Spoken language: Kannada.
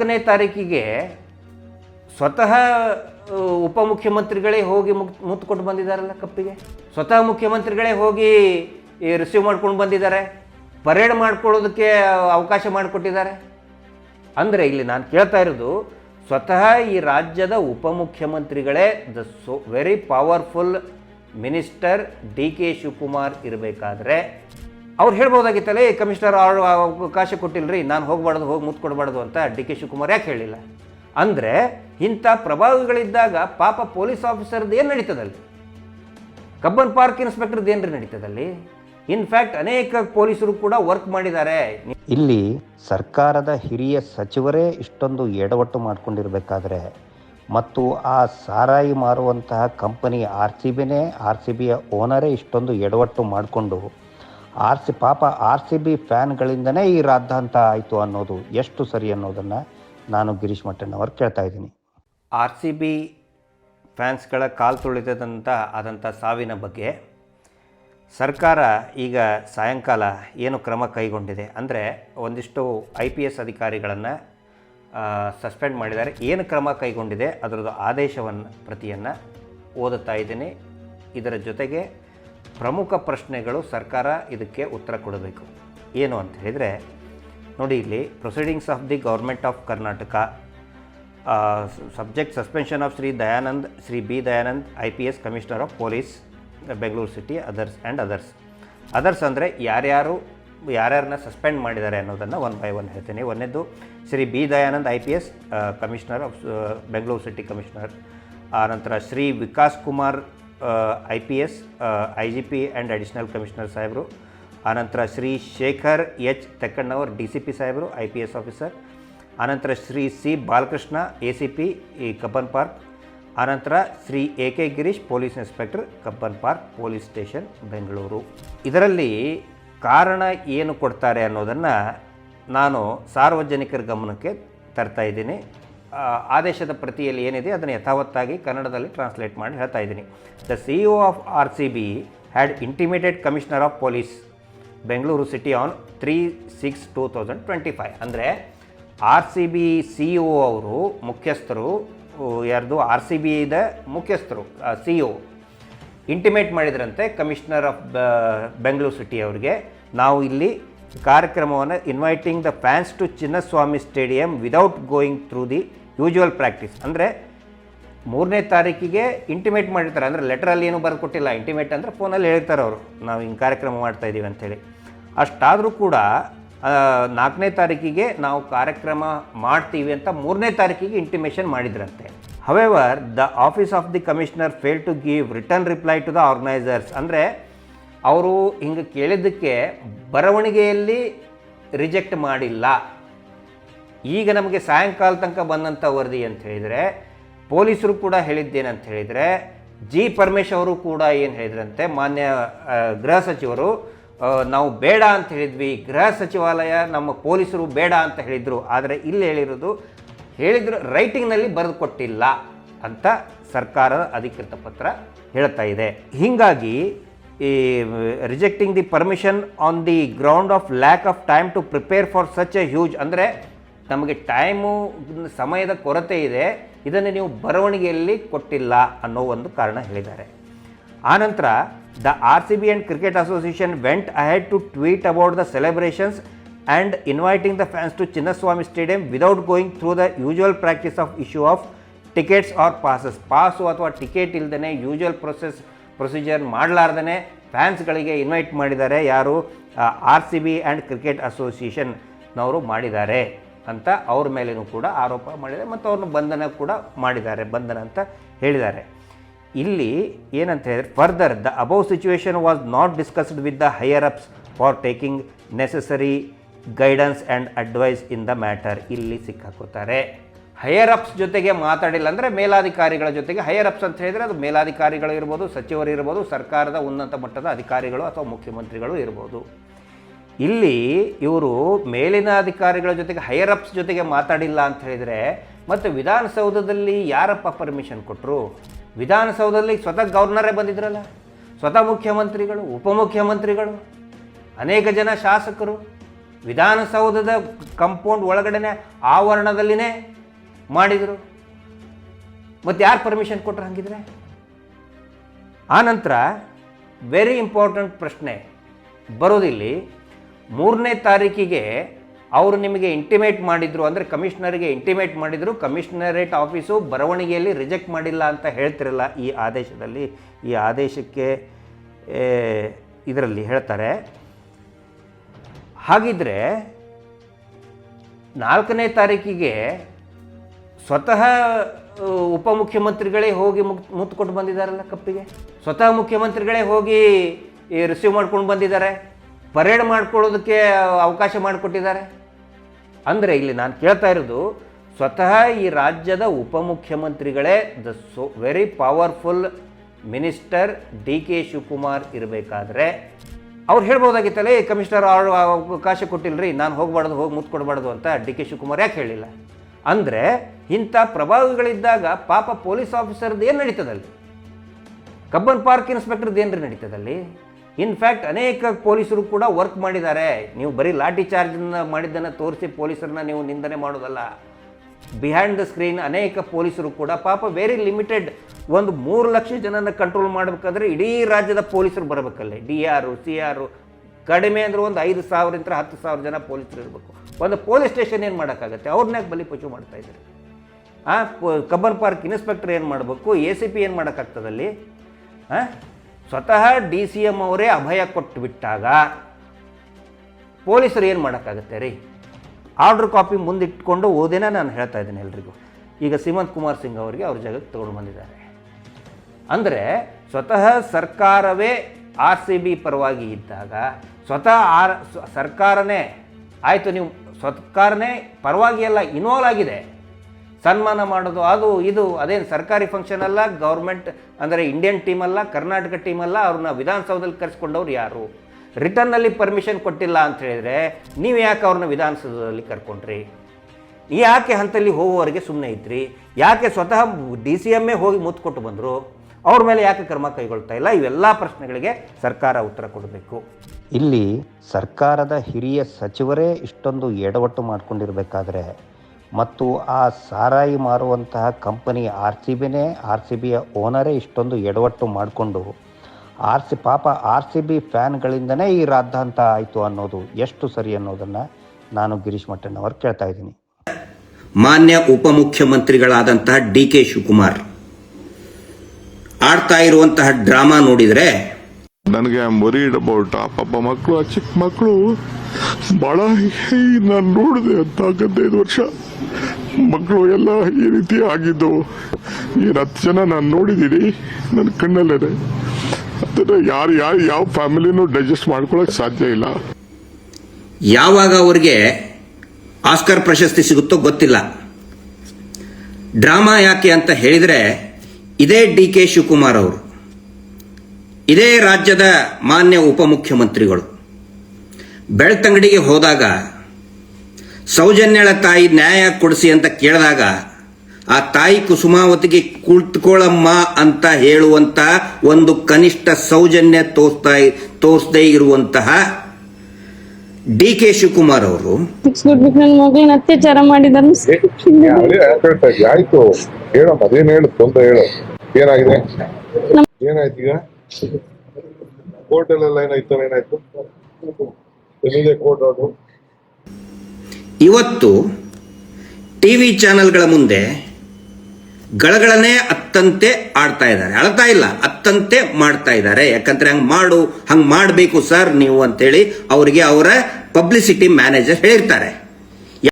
ಹತ್ತನೇ ತಾರೀಕಿಗೆ ಸ್ವತಃ ಉಪಮುಖ್ಯಮಂತ್ರಿಗಳೇ ಹೋಗಿ ಮುಕ್ ಮುತ್ಕೊಂಡು ಬಂದಿದ್ದಾರಲ್ಲ ಕಪ್ಪಿಗೆ? ಸ್ವತಃ ಮುಖ್ಯಮಂತ್ರಿಗಳೇ ಹೋಗಿ ರಿಸೀವ್ ಮಾಡ್ಕೊಂಡು ಬಂದಿದ್ದಾರೆ. ಪರೇಡ್ ಮಾಡ್ಕೊಳ್ಳೋದಕ್ಕೆ ಅವಕಾಶ ಮಾಡಿಕೊಟ್ಟಿದ್ದಾರೆ. ಅಂದರೆ ಇಲ್ಲಿ ನಾನು ಕೇಳ್ತಾ ಇರೋದು, ಸ್ವತಃ ಈ ರಾಜ್ಯದ ಉಪಮುಖ್ಯಮಂತ್ರಿಗಳೇ the so very powerful minister D K Shivakumar ಇರಬೇಕಾದ್ರೆ ಅವ್ರು ಹೇಳ್ಬೋದಾಗಿತ್ತಲ್ಲ, ಏ, ಕಮಿಷನರ್ ಅವಕಾಶ ಕೊಟ್ಟಿಲ್ಲರಿ ನಾನು ಹೋಗ್ಬಾರ್ದು, ಹೋಗಿ ಮುತ್ಕೊಡ್ಬಾರ್ದು ಅಂತ ಡಿ ಕೆ ಶಿವಕುಮಾರ್ ಯಾಕೆ ಹೇಳಿಲ್ಲ? ಅಂದರೆ, ಇಂಥ ಪ್ರಭಾವಿಗಳಿದ್ದಾಗ ಪಾಪ ಪೊಲೀಸ್ ಆಫೀಸರ್ದು ಏನು ನಡೀತದಲ್ಲಿ ಕಬ್ಬನ್ ಪಾರ್ಕ್ ಇನ್ಸ್ಪೆಕ್ಟರ್ದು ಏನ್ರಿ ನಡೀತದಲ್ಲಿ ಇನ್ಫ್ಯಾಕ್ಟ್ ಅನೇಕ ಪೊಲೀಸರು ಕೂಡ ವರ್ಕ್ ಮಾಡಿದ್ದಾರೆ. ಇಲ್ಲಿ ಸರ್ಕಾರದ ಹಿರಿಯ ಸಚಿವರೇ ಇಷ್ಟೊಂದು ಎಡವಟ್ಟು ಮಾಡಿಕೊಂಡಿರಬೇಕಾದ್ರೆ, ಮತ್ತು ಆ ಸಾರಾಯಿ ಮಾರುವಂತಹ ಕಂಪನಿ ಆರ್ ಸಿ ಬಿನೇ, ಆರ್ ಸಿ ಬಿಯ ಓನರೇ ಇಷ್ಟೊಂದು ಎಡವಟ್ಟು ಮಾಡಿಕೊಂಡು ಆರ್ ಸಿ ಪಾಪ ಆರ್ ಸಿ ಬಿ ಫ್ಯಾನ್ಗಳಿಂದನೇ ಈ ರಾದ್ಧಾಂತ ಆಯಿತು ಅನ್ನೋದು ಎಷ್ಟು ಸರಿ ಅನ್ನೋದನ್ನು ನಾನು ಗಿರೀಶ್ ಮಠಣ್ಣವರು ಕೇಳ್ತಾ ಇದ್ದೀನಿ. ಆರ್ ಸಿ ಬಿ ಫ್ಯಾನ್ಸ್ಗಳ ಕಾಲು ತುಳಿತದಂಥ ಆದಂಥ ಸಾವಿನ ಬಗ್ಗೆ ಸರ್ಕಾರ ಈಗ ಸಾಯಂಕಾಲ ಏನು ಕ್ರಮ ಕೈಗೊಂಡಿದೆ ಅಂದರೆ ಒಂದಿಷ್ಟು ಐ ಪಿ ಎಸ್ ಅಧಿಕಾರಿಗಳನ್ನು ಸಸ್ಪೆಂಡ್ ಮಾಡಿದ್ದಾರೆ. ಏನು ಕ್ರಮ ಕೈಗೊಂಡಿದೆ ಅದರದ್ದು ಆದೇಶವನ್ನು ಪ್ರತಿಯನ್ನು ಓದುತ್ತಾ ಇದ್ದೀನಿ. ಇದರ ಜೊತೆಗೆ ಪ್ರಮುಖ ಪ್ರಶ್ನೆಗಳು ಸರ್ಕಾರ ಇದಕ್ಕೆ ಉತ್ತರ ಕೊಡಬೇಕು. ಏನು ಅಂತ ಹೇಳಿದರೆ, ನೋಡಿ ಇಲ್ಲಿ proceedings of the government of Karnataka subject suspension of Shri Dayanand Shri B Dayanand I P S commissioner of police Bengaluru city others and others others ಅಂದರೆ ಯಾರ್ಯಾರು, ಯಾರ್ಯಾರನ್ನ ಸಸ್ಪೆಂಡ್ ಮಾಡಿದ್ದಾರೆ ಅನ್ನೋದನ್ನು ಒನ್ ಬೈ ಒನ್ ಹೇಳ್ತೀನಿ. ಒಂದನೇದು Shri B Dayanand I P S commissioner of Bengaluru city commissioner ಆನಂತರ Shri Vikas Kumar I P S I G P and additional commissioner ಸಾಹೇಬರು. ಆನಂತರ Shri Shekhar H Thekkannavar D C P ಸಾಹೇಬರು ಐ ಪಿ ಎಸ್ ಆಫೀಸರ್ ಆನಂತರ Shri C Balakrishna A C P ಈ ಕಬ್ಬನ್ ಪಾರ್ಕ್. ಆನಂತರ Shri A K Girish police inspector Cubbon Park police station Bengaluru. ಇದರಲ್ಲಿ ಕಾರಣ ಏನು ಕೊಡ್ತಾರೆ ಅನ್ನೋದನ್ನು ನಾನು ಸಾರ್ವಜನಿಕರ ಗಮನಕ್ಕೆ ತರ್ತಾ ಇದ್ದೀನಿ. ಆ, ಆದೇಶದ ಪ್ರತಿಯಲ್ಲಿ ಏನಿದೆ, ಅದನ್ನು ಯಥಾವತ್ತಾಗಿ ಕನ್ನಡದಲ್ಲಿ ಟ್ರಾನ್ಸ್ಲೇಟ್ ಮಾಡಿ ಹೇಳ್ತಾ ಇದ್ದೀನಿ. The C E of R C B had intimated commissioner of police Bengaluru city on three six two thousand twenty five ಅಂದರೆ R C B C E O ಅವರು ಮುಖ್ಯಸ್ಥರು ಯಾರ್ದು? ಆರ್ ಸಿ ಬಿದ ಮುಖ್ಯಸ್ಥರು ಸಿ ಇ ಒ ಇಂಟಿಮೇಟ್ ಮಾಡಿದ್ರಂತೆ ಕಮಿಷನರ್ ಆಫ್ ಬೆಂಗಳೂರು ಸಿಟಿ ಅವರಿಗೆ. ನಾವು ಇಲ್ಲಿ ಕಾರ್ಯಕ್ರಮವನ್ನು inviting the fans to Chinnaswamy stadium without going through the usual practice ಅಂದರೆ ಮೂರನೇ ತಾರೀಕಿಗೆ ಇಂಟಿಮೇಟ್ ಮಾಡಿರ್ತಾರೆ. ಅಂದರೆ ಲೆಟ್ರಲ್ಲಿ ಏನೂ ಬರ್ಕೊಟ್ಟಿಲ್ಲ. ಕೊಟ್ಟಿಲ್ಲ ಇಂಟಿಮೇಟ್ ಅಂದರೆ ಫೋನಲ್ಲಿ ಹೇಳ್ತಾರೆ ಅವರು. ನಾವು ಹಿಂಗೆ ಕಾರ್ಯಕ್ರಮ ಮಾಡ್ತಾ ಇದ್ದೀವಿ ಅಂಥೇಳಿ ಅಷ್ಟಾದರೂ ಕೂಡ ನಾಲ್ಕನೇ ತಾರೀಕಿಗೆ ನಾವು ಕಾರ್ಯಕ್ರಮ ಮಾಡ್ತೀವಿ ಅಂತ ಮೂರನೇ ತಾರೀಕಿಗೆ ಇಂಟಿಮೇಷನ್ ಮಾಡಿದ್ರಂತೆ. However the office of the commissioner fail to give return reply to the organisers ಅಂದರೆ ಅವರು ಹಿಂಗೆ ಕೇಳಿದ್ದಕ್ಕೆ ಬರವಣಿಗೆಯಲ್ಲಿ ರಿಜೆಕ್ಟ್ ಮಾಡಿಲ್ಲ. ಈಗ ನಮಗೆ ಸಾಯಂಕಾಲ ತನಕ ಬಂದಂಥ ವರದಿ ಅಂತ ಹೇಳಿದರೆ, ಪೊಲೀಸರು ಕೂಡ ಹೇಳಿದ್ದೇನಂತ ಹೇಳಿದರೆ, ಜಿ ಪರಮೇಶ್ ಅವರು ಕೂಡ ಏನು ಹೇಳಿದ್ರಂತೆ, ಮಾನ್ಯ ಗೃಹ ಸಚಿವರು ನಾವು ಬೇಡ ಅಂತ ಹೇಳಿದ್ವಿ, ಗೃಹ ಸಚಿವಾಲಯ ನಮ್ಮ ಪೊಲೀಸರು ಬೇಡ ಅಂತ ಹೇಳಿದರು, ಆದರೆ ಇಲ್ಲಿ ಹೇಳಿರೋದು, ಹೇಳಿದ್ರು, ರೈಟಿಂಗ್ನಲ್ಲಿ ಬರೆದು ಕೊಟ್ಟಿಲ್ಲ ಅಂತ ಸರ್ಕಾರದ ಅಧಿಕೃತ ಪತ್ರ ಹೇಳ್ತಾ ಇದೆ. ಹೀಗಾಗಿ, ಈ, rejecting the permission on the ground of lack of time to prepare for such a huge, ಅಂದರೆ ನಮಗೆ ಟೈಮು ಸಮಯದ ಕೊರತೆ ಇದೆ, ಇದನ್ನು ನೀವು ಬರವಣಿಗೆಯಲ್ಲಿ ಕೊಟ್ಟಿಲ್ಲ ಅನ್ನೋ ಒಂದು ಕಾರಣ ಹೇಳಿದ್ದಾರೆ. ಆನಂತರ the R C B and cricket association went ahead to tweet about the celebrations and inviting the fans to Chinnaswamy stadium without going through the usual practice of issue of tickets or passes pass ಅಥವಾ ಟಿಕೆಟ್ ಇಲ್ಲದೇ ಯೂಶುವಲ್ ಪ್ರೊಸೆಸ್ ಪ್ರೊಸೀಜರ್ ಮಾಡಲಾರ್ದೇ ಫ್ಯಾನ್ಸ್ಗಳಿಗೆ ಇನ್ವೈಟ್ ಮಾಡಿದ್ದಾರೆ. ಯಾರು R C B and cricket ಅಸೋಸಿಯೇಷನ್ನವರು ಮಾಡಿದ್ದಾರೆ. ಅಂತ ಅವ್ರ ಮೇಲೇನೂ ಕೂಡ ಆರೋಪ ಮಾಡಿದ್ದಾರೆ ಮತ್ತು ಅವ್ರನ್ನ ಬಂಧನ ಕೂಡ ಮಾಡಿದ್ದಾರೆ, ಬಂಧನ ಅಂತ ಹೇಳಿದ್ದಾರೆ. ಇಲ್ಲಿ ಏನಂತ ಹೇಳಿದ್ರೆ further the above situation was not discussed with the higher ups for taking necessary guidance and advice in the matter ಇಲ್ಲಿ ಸಿಕ್ಕಾಕೋತಾರೆ. ಹೈಯರ್ ಅಪ್ಸ್ ಜೊತೆಗೆ ಮಾತಾಡಿಲ್ಲ ಅಂದರೆ ಮೇಲಾಧಿಕಾರಿಗಳ ಜೊತೆಗೆ ಹೈಯರ್ ಅಪ್ಸ್ ಅಂತ ಹೇಳಿದರೆ ಅದು ಮೇಲಾಧಿಕಾರಿಗಳು ಇರ್ಬೋದು, ಸಚಿವರು ಇರ್ಬೋದು, ಸರ್ಕಾರದ ಉನ್ನತ ಮಟ್ಟದ ಅಧಿಕಾರಿಗಳು ಅಥವಾ ಮುಖ್ಯಮಂತ್ರಿಗಳು ಇರ್ಬೋದು. ಇಲ್ಲಿ ಇವರು ಮೇಲಿನ ಅಧಿಕಾರಿಗಳ ಜೊತೆಗೆ ಹೈಯರ್ ಅಪ್ಸ್ ಜೊತೆಗೆ ಮಾತಾಡಿಲ್ಲ ಅಂತ ಹೇಳಿದರೆ ಮತ್ತು ವಿಧಾನಸೌಧದಲ್ಲಿ ಯಾರಪ್ಪ ಪರ್ಮಿಷನ್ ಕೊಟ್ಟರು ವಿಧಾನಸೌಧದಲ್ಲಿ ಸ್ವತಃ ಗವರ್ನರೇ ಬಂದಿದ್ರಲ್ಲ. ಸ್ವತಃ ಮುಖ್ಯಮಂತ್ರಿಗಳು, ಉಪಮುಖ್ಯಮಂತ್ರಿಗಳು, ಅನೇಕ ಜನ ಶಾಸಕರು. ವಿಧಾನಸೌಧದ ಕಂಪೌಂಡ್ ಒಳಗಡೆನೆ ಆವರಣದಲ್ಲಿನೇ ಮಾಡಿದರು. ಮತ್ತು ಯಾರು ಪರ್ಮಿಷನ್ ಕೊಟ್ಟರು ಹಂಗಿದ್ರೆ? ಆನಂತರ ವೆರಿ ಇಂಪಾರ್ಟೆಂಟ್ ಪ್ರಶ್ನೆ ಬರೋದಿಲ್ಲಿ ಮೂರನೇ ತಾರೀಕಿಗೆ ಅವರು ನಿಮಗೆ ಇಂಟಿಮೇಟ್ ಮಾಡಿದರು ಅಂದರೆ ಕಮಿಷನರ್ಗೆ ಇಂಟಿಮೇಟ್ ಮಾಡಿದರು ಕಮಿಷನರೇಟ್ ಆಫೀಸು ಬರವಣಿಗೆಯಲ್ಲಿ ರಿಜೆಕ್ಟ್ ಮಾಡಿಲ್ಲ ಅಂತ ಹೇಳ್ತಿರಲ್ಲ ಈ ಆದೇಶದಲ್ಲಿ. ಈ ಆದೇಶಕ್ಕೆ ಇದರಲ್ಲಿ ಹೇಳ್ತಾರೆ, ಹಾಗಿದ್ರೆ ನಾಲ್ಕನೇ ತಾರೀಕಿಗೆ ಸ್ವತಃ ಉಪಮುಖ್ಯಮಂತ್ರಿಗಳೇ ಹೋಗಿ ಮುಕ್ ಮುತ್ಕೊಂಡು ಬಂದಿದ್ದಾರಲ್ಲ ಕಪ್ಪಿಗೆ? ಸ್ವತಃ ಮುಖ್ಯಮಂತ್ರಿಗಳೇ ಹೋಗಿ ರಿಸೀವ್ ಮಾಡ್ಕೊಂಡು ಬಂದಿದ್ದಾರೆ? ಪರೇಡ್ ಮಾಡ್ಕೊಳ್ಳೋದಕ್ಕೆ ಅವಕಾಶ ಮಾಡಿಕೊಟ್ಟಿದ್ದಾರೆ. ಅಂದರೆ ಇಲ್ಲಿ ನಾನು ಕೇಳ್ತಾ ಇರೋದು, ಸ್ವತಃ ಈ ರಾಜ್ಯದ ಉಪಮುಖ್ಯಮಂತ್ರಿಗಳೇ the so very powerful minister D K Shivakumar ಇರಬೇಕಾದ್ರೆ, ಅವ್ರು ಹೇಳ್ಬೋದಾಗಿತ್ತಲ್ಲ, ಏ ಕಮಿಷನರ್ ಅವಕಾಶ ಕೊಟ್ಟಿಲ್ಲರಿ ನಾನು ಹೋಗಬಾರ್ದು, ಹೋಗಿ ಮುತ್ಕೊಡ್ಬಾರ್ದು ಅಂತ ಡಿ ಕೆ ಶಿವಕುಮಾರ್ ಯಾಕೆ ಹೇಳಿಲ್ಲ? ಅಂದರೆ ಇಂಥ ಪ್ರಭಾವಿಗಳಿದ್ದಾಗ ಪಾಪ ಪೊಲೀಸ್ ಆಫೀಸರ್ದು ಏನು ನಡೀತದಲ್ಲಿ? ಕಬ್ಬನ್ ಪಾರ್ಕ್ ಇನ್ಸ್ಪೆಕ್ಟರ್ದು ಏನ್ರಿ ನಡೀತದಲ್ಲಿ? ಇನ್ಫ್ಯಾಕ್ಟ್ ಅನೇಕ ಪೊಲೀಸರು ಕೂಡ ವರ್ಕ್ ಮಾಡಿದ್ದಾರೆ. ನೀವು ಬರೀ ಲಾಠಿ ಚಾರ್ಜನ್ನು ಮಾಡಿದ್ದನ್ನು ತೋರಿಸಿ ಪೊಲೀಸರನ್ನ ನೀವು ನಿಂದನೆ ಮಾಡೋದಲ್ಲ. ಬಿಹೈಂಡ್ ದ ಸ್ಕ್ರೀನ್ ಅನೇಕ ಪೊಲೀಸರು ಕೂಡ ಪಾಪ ವೆರಿ ಲಿಮಿಟೆಡ್ ಒಂದು ಮೂರು ಲಕ್ಷ ಜನನ ಕಂಟ್ರೋಲ್ ಮಾಡಬೇಕಾದ್ರೆ ಇಡೀ ರಾಜ್ಯದ ಪೊಲೀಸರು ಬರಬೇಕಲ್ಲ. ಡಿ ಆರು ಸಿ ಆರು ಕಡಿಮೆ ಅಂದ್ರೆ ಒಂದು ಐದು ಸಾವಿರದಿಂದ ಹತ್ತು ಸಾವಿರ ಜನ ಪೊಲೀಸರು ಇರಬೇಕು. ಒಂದು ಪೊಲೀಸ್ ಸ್ಟೇಷನ್ ಏನು ಮಾಡೋಕ್ಕಾಗತ್ತೆ? ಅವ್ರನ್ನೇ ಬಲಿಪಶು ಮಾಡ್ತಾ ಇದ್ದಾರೆ? ಆ ಕಬ್ಬನ್ ಪಾರ್ಕ್ ಇನ್ಸ್ಪೆಕ್ಟರ್ ಏನು ಮಾಡಬೇಕು? ಎ ಸಿ ಪಿ ಏನು ಮಾಡೋಕ್ಕಾಗ್ತದಲ್ಲಿ ಆ? ಸ್ವತಃ ಡಿ ಸಿ ಎಂ ಅವರೇ ಅಭಯ ಕೊಟ್ಟು ಬಿಟ್ಟಾಗ ಪೊಲೀಸರು ಏನು ಮಾಡೋಕ್ಕಾಗತ್ತೆ ರೀ? ಆರ್ಡ್ರ್ ಕಾಪಿ ಮುಂದಿಟ್ಕೊಂಡು ಓದೇನ ನಾನು ಹೇಳ್ತಾ ಇದ್ದೀನಿ ಎಲ್ರಿಗೂ. ಈಗ ಸೀಮಂತ್ ಕುಮಾರ್ ಸಿಂಗ್ ಅವರಿಗೆ ಅವ್ರ ಜಾಗಕ್ಕೆ ತಗೊಂಡು ಬಂದಿದ್ದಾರೆ. ಅಂದರೆ ಸ್ವತಃ ಸರ್ಕಾರವೇ ಆರ್ ಸಿ ಬಿ ಪರವಾಗಿ ಇದ್ದಾಗ ಸ್ವತಃ ಆರ್ ಸರ್ಕಾರನೇ, ಆಯಿತು ನೀವು ಸರ್ಕಾರನೇ ಪರವಾಗಿ ಎಲ್ಲ ಇನ್ವಾಲ್ವ್ ಆಗಿದೆ. ಸನ್ಮಾನ ಮಾಡೋದು, ಅದು ಇದು, ಅದೇನು ಸರ್ಕಾರಿ ಫಂಕ್ಷನ್ ಅಲ್ಲ ಗೌರ್ಮೆಂಟ್ ಅಂದರೆ ಇಂಡಿಯನ್ ಟೀಮ್ ಅಲ್ಲ, ಕರ್ನಾಟಕ ಟೀಮ್ ಅಲ್ಲ, ಅವ್ರನ್ನ ವಿಧಾನಸೌಧದಲ್ಲಿ ಕರೆಸ್ಕೊಂಡವ್ರು ಯಾರು? ರಿಟರ್ನಲ್ಲಿ ಪರ್ಮಿಷನ್ ಕೊಟ್ಟಿಲ್ಲ ಅಂತ ಹೇಳಿದರೆ ನೀವು ಯಾಕೆ ಅವ್ರನ್ನ ವಿಧಾನಸೌಧದಲ್ಲಿ ಕರ್ಕೊಂಡ್ರಿ? ಯಾಕೆ ಹಂತಲ್ಲಿ ಹೋಗುವವರೆಗೆ ಸುಮ್ಮನೆ ಇದ್ರಿ? ಯಾಕೆ ಸ್ವತಃ ಡಿ ಸಿ ಎಮ್ಮೇ ಹೋಗಿ ಮುತ್ತು ಕೊಟ್ಟು ಬಂದರು? ಅವ್ರ ಮೇಲೆ ಯಾಕೆ ಕ್ರಮ ಕೈಗೊಳ್ತಾ ಇಲ್ಲ? ಇವೆಲ್ಲ ಪ್ರಶ್ನೆಗಳಿಗೆ ಸರ್ಕಾರ ಉತ್ತರ ಕೊಡಬೇಕು. ಇಲ್ಲಿ ಸರ್ಕಾರದ ಹಿರಿಯ ಸಚಿವರೇ ಇಷ್ಟೊಂದು ಎಡವಟ್ಟು ಮಾಡ್ಕೊಂಡಿರ್ಬೇಕಾದ್ರೆ ಮತ್ತು ಆ ಸಾರಾಯಿ ಮಾರುವಂತಹ ಕಂಪನಿ ಆರ್ ಸಿ ಬಿನೇ ಆರ್ ಸಿ ಬಿಯ ಓನರೇ ಇಷ್ಟೊಂದು ಎಡವಟ್ಟು ಮಾಡಿಕೊಂಡು ಆರ್ ಸಿ ಪಾಪ ಆರ್ ಸಿ ಬಿ ಫ್ಯಾನ್ಗಳಿಂದನೇ ಈ ರಾದ್ದಾಂತ ಆಯಿತು ಅನ್ನೋದು ಎಷ್ಟು ಸರಿ ಅನ್ನೋದನ್ನು ನಾನು ಗಿರೀಶ್ ಮಟ್ಟಣ್ಣವರು ಕೇಳ್ತಾ ಇದ್ದೀನಿ. ಮಾನ್ಯ ಉಪಮುಖ್ಯಮಂತ್ರಿಗಳಾದಂತಹ ಡಿ ಕೆ ಶಿವಕುಮಾರ್, ಆಡ್ತಾ ಇರುವಂತಹ ಡ್ರಾಮಾ ನೋಡಿದ್ರೆ ನನಗೆ ಐ ಆಮ್ ಅಬೌಟ್ ಆ ಪಾಪ ಮಕ್ಕಳು, ಆ ಚಿಕ್ಕ ಮಕ್ಕಳು ಭಾಳ ನಾನು ನೋಡಿದೆ ಅಂತ ಹದಿನೈದು ವರ್ಷ. ಮಕ್ಕಳು ಎಲ್ಲ ಈ ರೀತಿ ಆಗಿದ್ದು. ಏನು ಹತ್ತು ಜನ ನಾನು ನೋಡಿದ್ದೀನಿ ನನ್ನ ಕಣ್ಣಲ್ಲೇ ಅದನ್ನು ಯಾರು ಯಾರು, ಯಾವ ಫ್ಯಾಮಿಲಿನೂ ಡೈಜೆಸ್ಟ್ ಮಾಡ್ಕೊಳ್ಳೋಕೆ ಸಾಧ್ಯ ಇಲ್ಲ. ಯಾವಾಗ ಅವರಿಗೆ ಆಸ್ಕರ್ ಪ್ರಶಸ್ತಿ ಸಿಗುತ್ತೋ ಗೊತ್ತಿಲ್ಲ. ಡ್ರಾಮಾ ಯಾಕೆ ಅಂತ ಹೇಳಿದರೆ, ಇದೇ ಡಿ ಕೆ ಶಿವಕುಮಾರ್ ಅವರು. ಇದೇ ರಾಜ್ಯದ ಮಾನ್ಯ ಉಪಮುಖ್ಯಮಂತ್ರಿಗಳು. ಬೆಳ್ತಂಗಡಿಗೆ ಹೋದಾಗ ಸೌಜನ್ಯಳ ತಾಯಿ ನ್ಯಾಯ ಕೊಡಿಸಿ ಅಂತ ಕೇಳಿದಾಗ ಆ ತಾಯಿ ಕುಸುಮಾವತಿಗೆ ಕುಳಿತುಕೊಳ್ಳಮ್ಮ ಅಂತ ಹೇಳುವಂತ ಒಂದು ಕನಿಷ್ಠ ಸೌಜನ್ಯ ತೋರಿಸ್ತಾ ತೋರಿಸದೇ ಇರುವಂತಹ ಡಿ ಕೆ ಶಿವಕುಮಾರ್ ಅವರು. ನನ್ನ ಮಗಳನ್ನ ಅತ್ಯಾಚಾರ ಮಾಡಿದಾರೆ ಅದೇ ಹೇಳ್ತಾ ಇದ್ದೆ ಆಯ್ತು. ಹೇಳಮ್ಮ ಅದೇನ್ ಹೇಳು ಅಂತ ಹೇಳು. ಏನಾಗಿದೆ? ಏನಾಯ್ತು ಈಗ ಏನಾಯ್ತು ಎಲ್ಲಿದೆ ಕೋರ್ಟ್ ಆರ್ಡರ್ ಇವತ್ತು ಟಿವಿ ಚಾನೆಲ್ಗಳ ಮುಂದೆ ಗಳಗಳನ್ನೇ ಅತ್ತಂತೆ ಆಡ್ತಾ ಇದ್ದಾರೆ. ಅಳ್ತಾ ಇಲ್ಲ, ಅತ್ತಂತೆ ಮಾಡ್ತಾ ಇದ್ದಾರೆ. ಯಾಕಂದ್ರೆ ಹಂಗೆ ಮಾಡು, ಹಂಗೆ ಮಾಡಬೇಕು ಸರ್ ನೀವು ಅಂತೇಳಿ ಅವರಿಗೆ ಅವರ ಪಬ್ಲಿಸಿಟಿ ಮ್ಯಾನೇಜರ್ ಹೇಳಿರ್ತಾರೆ